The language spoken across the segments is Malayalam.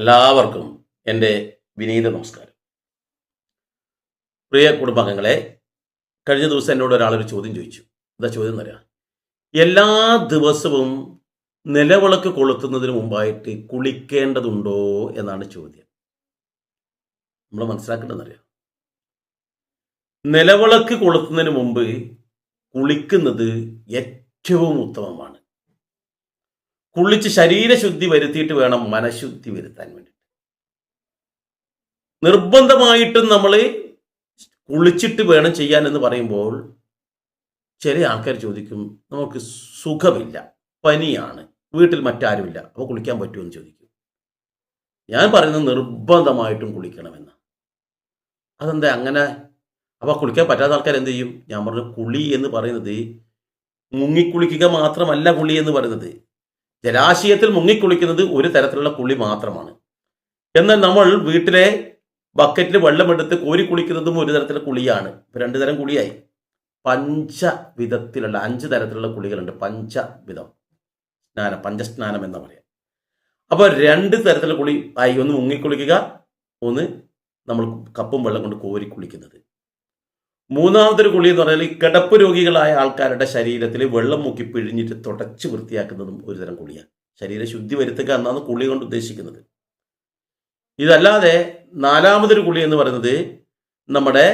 എല്ലാവർക്കും എന്റെ വിനീത നമസ്കാരം. പ്രിയ കുടുംബാംഗങ്ങളെ കഴിഞ്ഞ ദിവസം എന്നോട് ഒരാളൊരു ചോദ്യം ചോദിച്ചു. എന്താ ചോദ്യം എന്നറിയാം എല്ലാ ദിവസവും നിലവിളക്ക് കൊളുത്തുന്നതിന് മുമ്പായിട്ട് കുളിക്കേണ്ടതുണ്ടോ എന്നാണ് ചോദ്യം. നമ്മൾ മനസ്സിലാക്കേണ്ടതെന്നറിയാം നിലവിളക്ക് കൊളുത്തുന്നതിന് മുമ്പ് കുളിക്കുന്നത് ഏറ്റവും ഉത്തമമാണ്. കുളിച്ച് ശരീരശുദ്ധി വരുത്തിയിട്ട് വേണം മനഃശുദ്ധി വരുത്താൻ വേണ്ടി നിർബന്ധമായിട്ടും നമ്മൾ കുളിച്ചിട്ട് വേണം ചെയ്യാൻ എന്ന് പറയുമ്പോൾ ചില ആൾക്കാർ ചോദിക്കും നമുക്ക് സുഖമില്ല പനിയാണ് വീട്ടിൽ മറ്റാരുമില്ല അപ്പോൾ കുളിക്കാൻ പറ്റുമെന്ന് ചോദിക്കും. ഞാൻ പറയുന്നത് നിർബന്ധമായിട്ടും കുളിക്കണമെന്ന്. അതെന്താ അങ്ങനെ? അപ്പോൾ കുളിക്കാൻ പറ്റാത്ത ആൾക്കാർ എന്ത് ചെയ്യും? ഞാൻ പറഞ്ഞു കുളി എന്ന് പറയുന്നത് മുങ്ങിക്കുളിക്കുക മാത്രമല്ല കുളി എന്ന് പറയുന്നത്. ജലാശയത്തിൽ മുങ്ങിക്കുളിക്കുന്നത് ഒരു തരത്തിലുള്ള കുളി മാത്രമാണ്. എന്നാൽ നമ്മൾ വീട്ടിലെ ബക്കറ്റിൽ വെള്ളമെടുത്ത് കോരി കുളിക്കുന്നതും ഒരു തരത്തിലുള്ള കുളിയാണ്. രണ്ടു തരം കുളിയായി. പഞ്ചവിധത്തിലുള്ള അഞ്ച് തരത്തിലുള്ള കുളികളുണ്ട്. പഞ്ചവിധം സ്നാനം പഞ്ചസ്നാനം എന്ന് പറയാം. അപ്പോൾ രണ്ട് തരത്തിലുള്ള കുളി ആയി. ഒന്ന് മുങ്ങിക്കുളിക്കുക ഒന്ന് നമ്മൾ കപ്പും വെള്ളം കൊണ്ട് കോരി കുളിക്കുന്നത്. മൂന്നാമതൊരു ഗുളി എന്ന് പറഞ്ഞാൽ ഈ കിടപ്പ് രോഗികളായ ആൾക്കാരുടെ ശരീരത്തിൽ വെള്ളം മുക്കി പിഴിഞ്ഞിട്ട് തുടച്ച് വൃത്തിയാക്കുന്നതും ഒരുതരം കുളിയാണ്. ശരീര ശുദ്ധി വരുത്തുക എന്നാണ് കുളി കൊണ്ട് ഉദ്ദേശിക്കുന്നത്. ഇതല്ലാതെ നാലാമതൊരു കുളി എന്ന് പറയുന്നത് നമ്മുടെ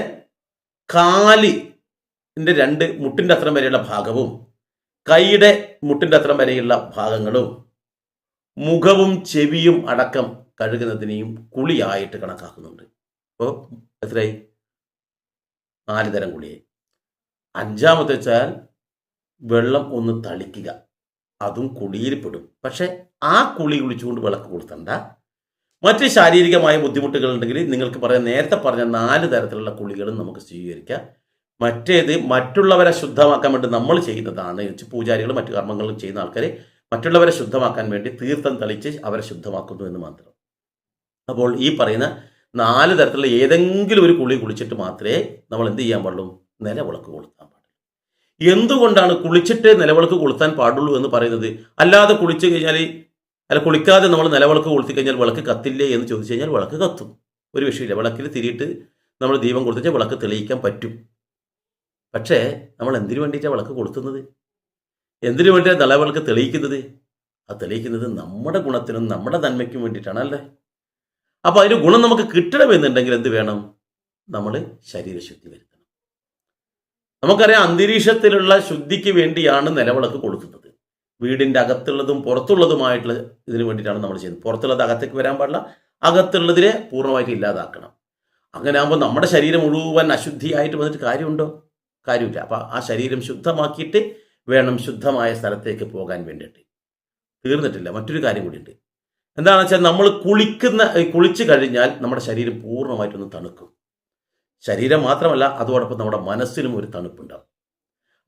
കാലിന്റെ രണ്ട് മുട്ടിന്റെ അത്രം വരെയുള്ള ഭാഗവും കൈയുടെ മുട്ടിന്റെ അത്രം വരെയുള്ള ഭാഗങ്ങളും മുഖവും ചെവിയും അടക്കം കഴുകുന്നതിനെയും കുളിയായിട്ട് കണക്കാക്കുന്നുണ്ട്. അപ്പോൾ എത്രയായി? നാല് തരം കുളിയെ അഞ്ചാമത്തെ വെച്ചാൽ വെള്ളം ഒന്ന് തളിക്കുക. അതും കുളിയിൽ പെടും. പക്ഷെ ആ കുളി കുളിച്ചുകൊണ്ട് വിളക്ക് കൊടുത്തണ്ട മറ്റ് ശാരീരികമായ ബുദ്ധിമുട്ടുകൾ ഉണ്ടെങ്കിൽ നിങ്ങൾക്ക് പറയാം നേരത്തെ പറഞ്ഞ നാല് തരത്തിലുള്ള കുളികളും നമുക്ക് സ്വീകരിക്കാം. മറ്റേത് മറ്റുള്ളവരെ ശുദ്ധമാക്കാൻ വേണ്ടി നമ്മൾ ചെയ്യുന്നതാണ്. പൂജാരികൾ മറ്റു കർമ്മങ്ങളും ചെയ്യുന്ന ആൾക്കാരെ മറ്റുള്ളവരെ ശുദ്ധമാക്കാൻ വേണ്ടി തീർത്ഥം തളിച്ച് അവരെ ശുദ്ധമാക്കുന്നു എന്ന് മാത്രം. അപ്പോൾ ഈ പറയുന്ന നാല് തരത്തിലുള്ള ഏതെങ്കിലും ഒരു കുളി കുളിച്ചിട്ട് മാത്രമേ നമ്മൾ എന്ത് ചെയ്യാൻ പാടുള്ളൂ? നിലവിളക്ക് കൊളുത്താൻ പാടുള്ളൂ. എന്തുകൊണ്ടാണ് കുളിച്ചിട്ട് നിലവിളക്ക് കൊളുത്താൻ പാടുള്ളൂ എന്ന് പറയുന്നത്? അല്ലാതെ കുളിച്ചു കഴിഞ്ഞാൽ അല്ല കുളിക്കാതെ നമ്മൾ നിലവിളക്ക് കൊളുത്തി കഴിഞ്ഞാൽ വിളക്ക് കത്തില്ലേ എന്ന് ചോദിച്ചു കഴിഞ്ഞാൽ വിളക്ക് കത്തും. ഒരു വിഷയമില്ല. വിളക്കിൽ തിരിയിട്ട് നമ്മൾ ദീപം കൊടുത്തിട്ട് വിളക്ക് തെളിയിക്കാൻ പറ്റും. പക്ഷേ നമ്മൾ എന്തിനു വേണ്ടിയിട്ടാണ് വിളക്ക് കൊളുത്തുന്നത്? എന്തിനു വേണ്ടിയാണ് നിലവിളക്ക് തെളിയിക്കുന്നത്? ആ തെളിയിക്കുന്നത് നമ്മുടെ ഗുണത്തിനും നമ്മുടെ നന്മയ്ക്കും വേണ്ടിയിട്ടാണ് അല്ലേ അപ്പോൾ അതിന് ഗുണം നമുക്ക് കിട്ടണമെന്നുണ്ടെങ്കിൽ എന്ത് വേണം? നമ്മൾ ശരീരശുദ്ധി വരുത്തണം. നമുക്കറിയാം അന്തരീക്ഷത്തിലുള്ള ശുദ്ധിക്ക് വേണ്ടിയാണ് നിലവിളക്ക് കൊടുക്കുന്നത്. വീടിന്റെ അകത്തുള്ളതും പുറത്തുള്ളതുമായിട്ടുള്ള ഇതിന് വേണ്ടിയിട്ടാണ് നമ്മൾ ചെയ്യുന്നത്. പുറത്തുള്ളത് അകത്തേക്ക് വരാൻ പാടില്ല അകത്തുള്ളതിനെ പൂർണമായിട്ട് ഇല്ലാതാക്കണം. അങ്ങനെ ആകുമ്പോൾ നമ്മുടെ ശരീരം മുഴുവൻ അശുദ്ധിയായിട്ട് വന്നിട്ട് കാര്യമുണ്ടോ? കാര്യമില്ല. അപ്പോൾ ആ ശരീരം ശുദ്ധമാക്കിയിട്ട് വേണം ശുദ്ധമായ സ്ഥലത്തേക്ക് പോകാൻ വേണ്ടിയിട്ട്. തീർന്നിട്ടില്ല. മറ്റൊരു കാര്യം കൂടിയുണ്ട്. എന്താണെന്ന് വെച്ചാൽ നമ്മൾ കുളിക്കുന്ന കുളിച്ചു കഴിഞ്ഞാൽ നമ്മുടെ ശരീരം പൂർണമായിട്ടൊന്ന് തണുക്കും. ശരീരം മാത്രമല്ല അതോടൊപ്പം നമ്മുടെ മനസ്സിനും ഒരു തണുപ്പുണ്ടാവും.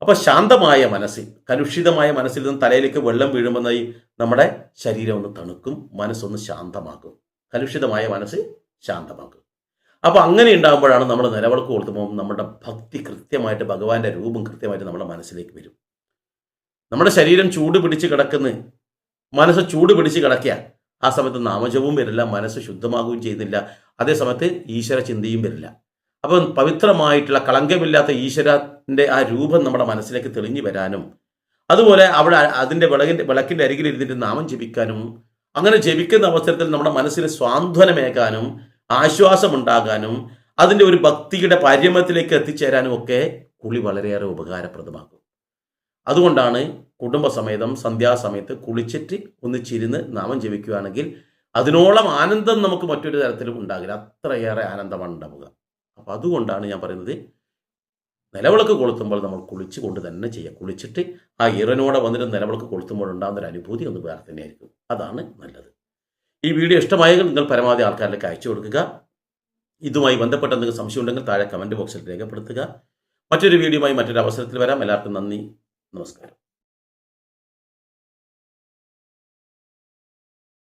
അപ്പോൾ ശാന്തമായ മനസ്സിൽ കലുഷിതമായ മനസ്സിൽ നിന്ന് തലയിലേക്ക് വെള്ളം വീഴുമെന്നായി നമ്മുടെ ശരീരം ഒന്ന് തണുക്കും മനസ്സൊന്ന് ശാന്തമാക്കും. കലുഷിതമായ മനസ്സ് ശാന്തമാക്കും. അപ്പോൾ അങ്ങനെ ഉണ്ടാകുമ്പോഴാണ് നമ്മൾ നിലവിളക്ക് കൊടുത്തുമ്പോൾ നമ്മുടെ ഭക്തി കൃത്യമായിട്ട് ഭഗവാന്റെ രൂപം കൃത്യമായിട്ട് നമ്മുടെ മനസ്സിലേക്ക് വരും. നമ്മുടെ ശരീരം ചൂട് പിടിച്ച് കിടക്കുന്ന. മനസ്സ് ചൂട് പിടിച്ച് കിടക്കുക ആ സമയത്ത് നാമജവും വരില്ല മനസ്സ് ശുദ്ധമാകുകയും ചെയ്യുന്നില്ല. അതേ സമയത്ത് ഈശ്വര ചിന്തയും വരില്ല. അപ്പം പവിത്രമായിട്ടുള്ള കളങ്കമില്ലാത്ത ഈശ്വരന്റെ ആ രൂപം നമ്മുടെ മനസ്സിലേക്ക് തെളിഞ്ഞു വരാനും അതുപോലെ അവിടെ അതിന്റെ വിളകിന്റെ വിളക്കിന്റെ അരികിൽ ഇരുന്നിട്ട് നാമം ജപിക്കാനും അങ്ങനെ ജപിക്കുന്ന അവസരത്തിൽ നമ്മുടെ മനസ്സിന് സ്വാന്തനമേകാനും ആശ്വാസമുണ്ടാകാനും അതിന്റെ ഒരു ഭക്തിയുടെ പാര്യമത്തിലേക്ക് എത്തിച്ചേരാനും ഒക്കെ കുളി വളരെയേറെ ഉപകാരപ്രദമാകും. അതുകൊണ്ടാണ് കുടുംബസമേതം സന്ധ്യാസമയത്ത് കുളിച്ചിട്ട് ഒന്നിച്ചിരുന്ന് നാമം ജപിക്കുകയാണെങ്കിൽ അതിനോളം ആനന്ദം നമുക്ക് മറ്റൊരു തരത്തിലും ഉണ്ടാകില്ല. അത്രയേറെ ആനന്ദമാണ് ഉണ്ടാവുക. അപ്പം അതുകൊണ്ടാണ് ഞാൻ പറയുന്നത് നിലവിളക്ക് കൊളുത്തുമ്പോൾ നമ്മൾ കുളിച്ച് കൊണ്ട് തന്നെ ചെയ്യുക കുളിച്ചിട്ട് ആ ഇറനോടെ വന്നിട്ട് നിലവിളക്ക് കൊളുത്തുമ്പോൾ ഉണ്ടാകുന്ന ഒരു അനുഭൂതി ഒന്ന് വേറെ തന്നെയായിരിക്കും. അതാണ് നല്ലത്. ഈ വീഡിയോ ഇഷ്ടമായെങ്കിൽ നിങ്ങൾ പരമാവധി ആൾക്കാരിലേക്ക് അയച്ചു കൊടുക്കുക. ഇതുമായി ബന്ധപ്പെട്ട എന്തെങ്കിലും സംശയം ഉണ്ടെങ്കിൽ താഴെ കമന്റ് ബോക്സിൽ രേഖപ്പെടുത്തുക. മറ്റൊരു വീഡിയോയുമായി മറ്റൊരു അവസരത്തിൽ വരാം. എല്ലാവർക്കും നന്ദി. നമസ്കാരം